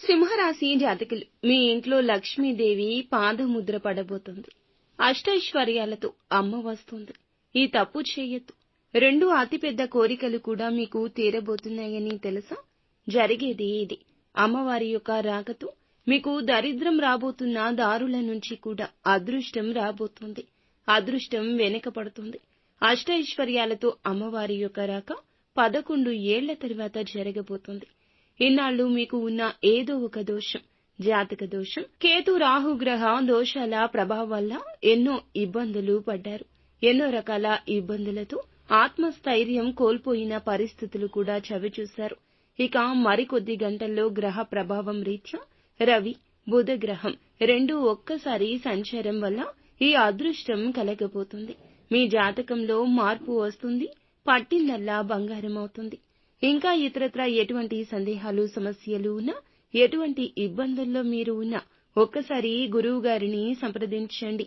సింహరాశి జాతకులు. మీ ఇంట్లో లక్ష్మీదేవి పాదముద్ర పడబోతుంది. అష్టైశ్వర్యాలతో అమ్మ వస్తుంది. ఈ తప్పు చేయొద్దు. రెండు అతిపెద్ద కోరికలు కూడా మీకు తీరబోతున్నాయని తెలుసా? జరిగేది ఇది. అమ్మవారి యొక్క రాకతో మీకు దరిద్రం రాబోతున్న దారుల నుంచి కూడా అదృష్టం రాబోతుంది. అదృష్టం వెనుక పడుతుంది అష్టైశ్వర్యాలతో అమ్మవారి యొక్క రాక పదకొండు ఏళ్ళ తరువాత జరగబోతుంది. ఇన్నాళ్ళు మీకు ఉన్న ఏదో ఒక దోషం జాతక దోషం. కేతు రాహుగ్రహ దోషాల ప్రభావం వల్ల ఎన్నో ఇబ్బందులు పడ్డారు. ఎన్నో రకాల ఇబ్బందులతో ఆత్మస్థైర్యం కోల్పోయిన పరిస్థితులు కూడా చవిచూశారు. ఇక మరికొద్ది గంటల్లో గ్రహ ప్రభావం రీత్యా రవి బుధ గ్రహం రెండూ ఒక్కసారి సంచారం వల్ల ఈ అదృష్టం కలగబోతుంది. మీ జాతకంలో మార్పు వస్తుంది పట్టిందల్లా బంగారం అవుతుంది ఇంకా ఇతరత్ర ఎటువంటి సందేహాలు సమస్యలు ఉన్నా ఎటువంటి ఇబ్బందుల్లో మీరు ఉన్నా ఒక్కసారి గురువు గారిని సంప్రదించండి.